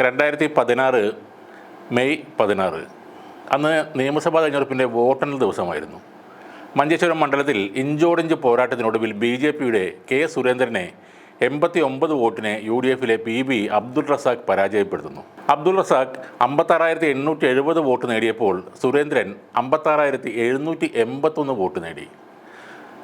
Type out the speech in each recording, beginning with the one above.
രണ്ടായിരത്തി പതിനാറ് മെയ് പതിനാറ്. അന്ന് നിയമസഭാ തെരഞ്ഞെടുപ്പിന്റെ വോട്ടെണ്ണൽ ദിവസമായിരുന്നു. മഞ്ചേശ്വരം മണ്ഡലത്തിൽ ഇഞ്ചോടിഞ്ച് പോരാട്ടത്തിനൊടുവിൽ ബി ജെ പിയുടെ കെ സുരേന്ദ്രനെ എൺപത്തി ഒമ്പത് വോട്ടിന് യു ഡി എഫിലെ പി ബി അബ്ദുൾ റസാഖ് പരാജയപ്പെടുത്തുന്നു. അബ്ദുൾ റസാഖ് അമ്പത്താറായിരത്തി എണ്ണൂറ്റി എഴുപത് വോട്ട് നേടിയപ്പോൾ സുരേന്ദ്രൻ അമ്പത്താറായിരത്തി എഴുന്നൂറ്റി എൺപത്തൊന്ന് വോട്ട് നേടി.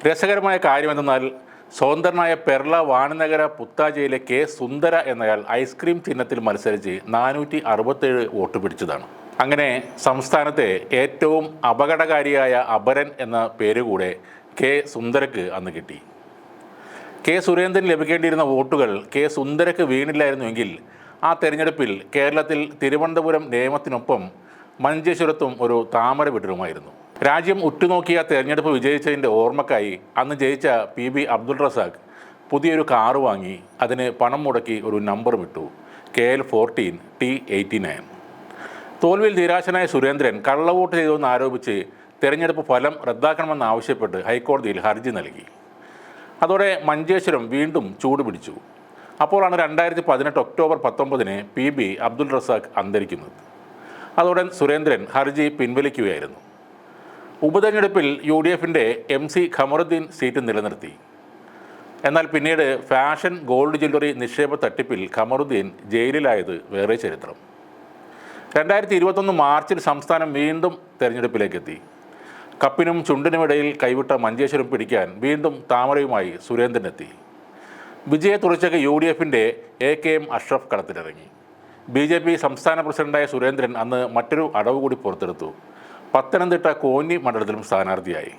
രസകരമായ കാര്യമെന്തെന്നാൽ സ്വതന്ത്രനായ പെർള വാണനഗര പുത്താജയിലെ കെ സുന്ദര എന്നയാൾ ഐസ്ക്രീം ചിഹ്നത്തിൽ മത്സരിച്ച് നാനൂറ്റി അറുപത്തേഴ് വോട്ട് പിടിച്ചതാണ്. അങ്ങനെ സംസ്ഥാനത്തെ ഏറ്റവും അപകടകാരിയായ അപരൻ എന്ന പേരുകൂടെ കെ സുന്ദരക്ക് അന്ന് കിട്ടി. കെ സുരേന്ദ്രൻ ലഭിക്കേണ്ടിയിരുന്ന വോട്ടുകൾ കെ സുന്ദരക്ക് വീണില്ലായിരുന്നുവെങ്കിൽ ആ തെരഞ്ഞെടുപ്പിൽ കേരളത്തിൽ തിരുവനന്തപുരം നിയമത്തിനൊപ്പം മഞ്ചേശ്വരത്തും ഒരു താമര വിടരുമായിരുന്നു രാജ്യം ഉറ്റുനോക്കിയ തെരഞ്ഞെടുപ്പ് വിജയിച്ചതിന്റെ ഓർമ്മക്കായി അന്ന് ജയിച്ച പി ബി അബ്ദുൾ റസാഖ് പുതിയൊരു കാറ് വാങ്ങി അതിന് പണം മുടക്കി ഒരു നമ്പർ വിട്ടു. K L fourteen T eighty nine തോൽവിയിൽ നിരാശനായ സുരേന്ദ്രൻ കള്ളവോട്ട് ചെയ്തുവെന്ന് ആരോപിച്ച് തെരഞ്ഞെടുപ്പ് ഫലം റദ്ദാക്കണമെന്നാവശ്യപ്പെട്ട് ഹൈക്കോടതിയിൽ ഹർജി നൽകി. അതോടെ മഞ്ചേശ്വരം വീണ്ടും ചൂട് പിടിച്ചു. അപ്പോഴാണ് രണ്ടായിരത്തി പതിനെട്ട് ഒക്ടോബർ പത്തൊമ്പതിന് പി ബി അബ്ദുൾ റസാഖ് അന്തരിക്കുന്നത്. അതോടെ സുരേന്ദ്രൻ ഹർജി പിൻവലിക്കുകയായിരുന്നു. ഉപതെരഞ്ഞെടുപ്പിൽ യു ഡി എഫിന്റെ എം സി ഖമറുദ്ദീൻ സീറ്റ് നിലനിർത്തി. എന്നാൽ പിന്നീട് ഫാഷൻ ഗോൾഡ് ജ്വല്ലറി നിക്ഷേപ തട്ടിപ്പിൽ ഖമറുദ്ദീൻ ജയിലിലായത് വേറെ ചരിത്രം. രണ്ടായിരത്തി ഇരുപത്തൊന്ന് മാർച്ചിൽ സംസ്ഥാനം വീണ്ടും തെരഞ്ഞെടുപ്പിലേക്കെത്തി. കപ്പിനും ചുണ്ടിനുമിടയിൽ കൈവിട്ട മഞ്ചേശ്വരം പിടിക്കാൻ വീണ്ടും താമരയുമായി സുരേന്ദ്രനെത്തി. വിജയ തുറച്ചക്ക് യു ഡി എഫിന്റെ എ കെ എം അഷ്റഫ് കളത്തിലിറങ്ങി. ബി ജെ പി സംസ്ഥാന പ്രസിഡന്റായ സുരേന്ദ്രൻ അന്ന് മറ്റൊരു അടവ് കൂടി പുറത്തെടുത്തു. പത്തനംതിട്ട കോന്നി മണ്ഡലത്തിലും സ്ഥാനാർത്ഥിയായി.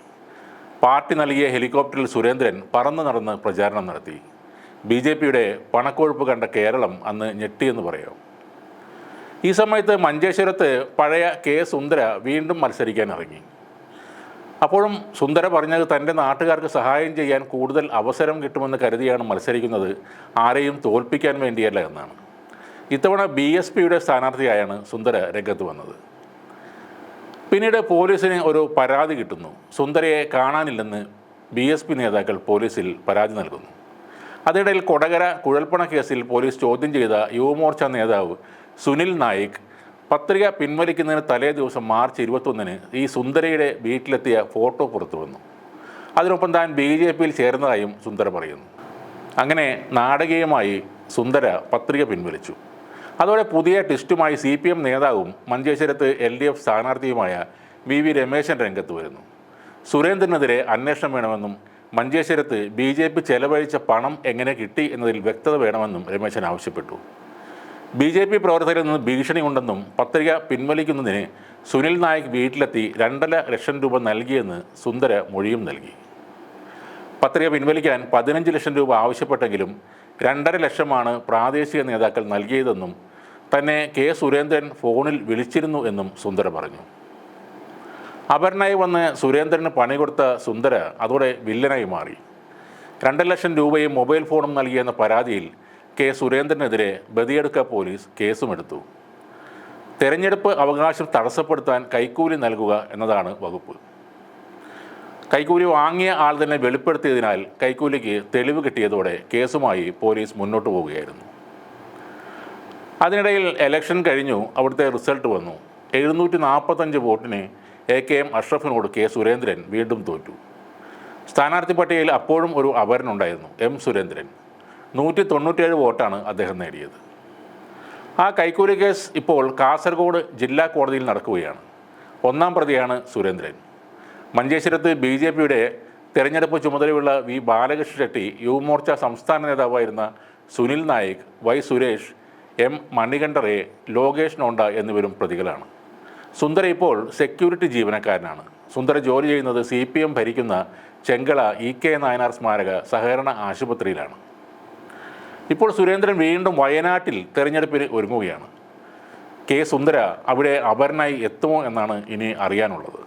പാർട്ടി നൽകിയ ഹെലികോപ്റ്ററിൽ സുരേന്ദ്രൻ പറന്നു നടന്ന് പ്രചാരണം നടത്തി. ബി ജെ പിയുടെ പണക്കൊഴുപ്പ് കണ്ട കേരളം അന്ന് ഞെട്ടിയെന്ന് പറയാം? ഈ സമയത്ത് മഞ്ചേശ്വരത്ത് പഴയ കെ സുന്ദര വീണ്ടും മത്സരിക്കാൻ ഇറങ്ങി. അപ്പോഴും സുന്ദര പറഞ്ഞത് തന്റെ നാട്ടുകാർക്ക് സഹായം ചെയ്യാൻ കൂടുതൽ അവസരം കിട്ടുമെന്ന് കരുതിയാണ് മത്സരിക്കുന്നത് ആരെയും തോൽപ്പിക്കാൻ വേണ്ടിയല്ല എന്നാണ്. ഇത്തവണ ബി എസ് പിയുടെ സ്ഥാനാർത്ഥിയായാണ് സുന്ദര രംഗത്ത് വന്നത്. പിന്നീട് പോലീസിന് ഒരു പരാതി കിട്ടുന്നു. സുന്ദരയെ കാണാനില്ലെന്ന് ബി എസ് പി നേതാക്കൾ പോലീസിൽ പരാതി നൽകുന്നു. അതിനിടയിൽ കൊടകര കുഴൽപ്പണ കേസിൽ പോലീസ് ചോദ്യം ചെയ്ത യുവമോർച്ച നേതാവ് സുനിൽ നായിക് പത്രിക പിൻവലിക്കുന്നതിന് തലേ ദിവസം മാർച്ച് ഇരുപത്തൊന്നിന് ഈ സുന്ദരയുടെ വീട്ടിലെത്തിയ ഫോട്ടോ പുറത്തു വന്നു. അതിനൊപ്പം താൻ ബി ജെ പിയിൽ ചേർന്നതായും സുന്ദര പറയുന്നു. അങ്ങനെ നാടകീയമായി സുന്ദര പത്രിക പിൻവലിച്ചു. അതോടെ പുതിയ ടെസ്റ്റുമായി സി പി എം നേതാവും മഞ്ചേശ്വരത്ത് എൽ ഡി എഫ് സ്ഥാനാർത്ഥിയുമായ വി വി രമേശൻ രംഗത്ത് വരുന്നു. സുരേന്ദ്രനെതിരെ അന്വേഷണം വേണമെന്നും മഞ്ചേശ്വരത്ത് ബി ജെ പി ചെലവഴിച്ച പണം എങ്ങനെ കിട്ടി എന്നതിൽ വ്യക്തത വേണമെന്നും രമേശൻ ആവശ്യപ്പെട്ടു. ബി ജെ പി പ്രവർത്തകരിൽ നിന്ന് ഭീഷണിയുണ്ടെന്നും പത്രിക പിൻവലിക്കുന്നതിന് സുനിൽ നായിക് വീട്ടിലെത്തി രണ്ടര ലക്ഷം രൂപ നൽകിയെന്ന് സുന്ദര മൊഴിയും നൽകി. പത്രിക പിൻവലിക്കാൻ പതിനഞ്ച് ലക്ഷം രൂപ ആവശ്യപ്പെട്ടെങ്കിലും രണ്ടര ലക്ഷമാണ് പ്രാദേശിക നേതാക്കൾ നൽകിയതെന്നും തന്നെ കെ സുരേന്ദ്രൻ ഫോണിൽ വിളിച്ചിരുന്നു എന്നും സുന്ദര പറഞ്ഞു. അപർണയെ വന്ന് സുരേന്ദ്രന് പണി കൊടുത്ത സുന്ദര അതോടെ വില്ലനായി മാറി. രണ്ട് ലക്ഷം രൂപയും മൊബൈൽ ഫോണും നൽകിയെന്ന പരാതിയിൽ കെ സുരേന്ദ്രനെതിരെ ബദിയെടുക്ക പോലീസ് കേസുമെടുത്തു. തെരഞ്ഞെടുപ്പ് അവകാശം തടസ്സപ്പെടുത്താൻ കൈക്കൂലി നൽകുക എന്നതാണ് വകുപ്പ്. കൈക്കൂലി വാങ്ങിയ ആൾ തന്നെ വെളിപ്പെടുത്തിയതിനാൽ കൈക്കൂലിക്ക് തെളിവ് കിട്ടിയതോടെ കേസുമായി പോലീസ് മുന്നോട്ട് പോവുകയായിരുന്നു. അതിനിടയിൽ എലക്ഷൻ കഴിഞ്ഞു അവിടുത്തെ റിസൾട്ട് വന്നു. എഴുന്നൂറ്റി നാൽപ്പത്തഞ്ച് വോട്ടിന് എ കെ എം അഷ്റഫിനോട് കെ സുരേന്ദ്രൻ വീണ്ടും തോറ്റു. സ്ഥാനാർത്ഥി പട്ടികയിൽ അപ്പോഴും ഒരു അപരനുണ്ടായിരുന്നു എം സുരേന്ദ്രൻ. നൂറ്റി തൊണ്ണൂറ്റേഴ് വോട്ടാണ് അദ്ദേഹം നേടിയത്. ആ കൈക്കൂലി കേസ് ഇപ്പോൾ കാസർഗോഡ് ജില്ലാ കോടതിയിൽ നടക്കുകയാണ്. ഒന്നാം പ്രതിയാണ് സുരേന്ദ്രൻ. മഞ്ചേശ്വരത്ത് ബി ജെ പിയുടെ തെരഞ്ഞെടുപ്പ് ചുമതലയുള്ള വി ബാലകൃഷ്ണ ഷെട്ടി യുവമോർച്ച സംസ്ഥാന നേതാവായിരുന്ന സുനിൽ നായിക് വൈ സുരേഷ് എം മണികണ്ഠറെ ലോകേഷ് നോണ്ട എന്നിവരും പ്രതികളാണ്. സുന്ദര ഇപ്പോൾ സെക്യൂരിറ്റി ജീവനക്കാരനാണ്. സുന്ദര ജോലി ചെയ്യുന്നത് സി പി എം ഭരിക്കുന്ന ചെങ്കള ഇ കെ നായനാർ സ്മാരക സഹകരണ ആശുപത്രിയിലാണ്. ഇപ്പോൾ സുരേന്ദ്രൻ വീണ്ടും വയനാട്ടിൽ തെരഞ്ഞെടുപ്പിന് ഒരുങ്ങുകയാണ്. കെ സുന്ദര അവിടെ അപരനായി എത്തുമോ എന്നാണ് ഇനി അറിയാനുള്ളത്.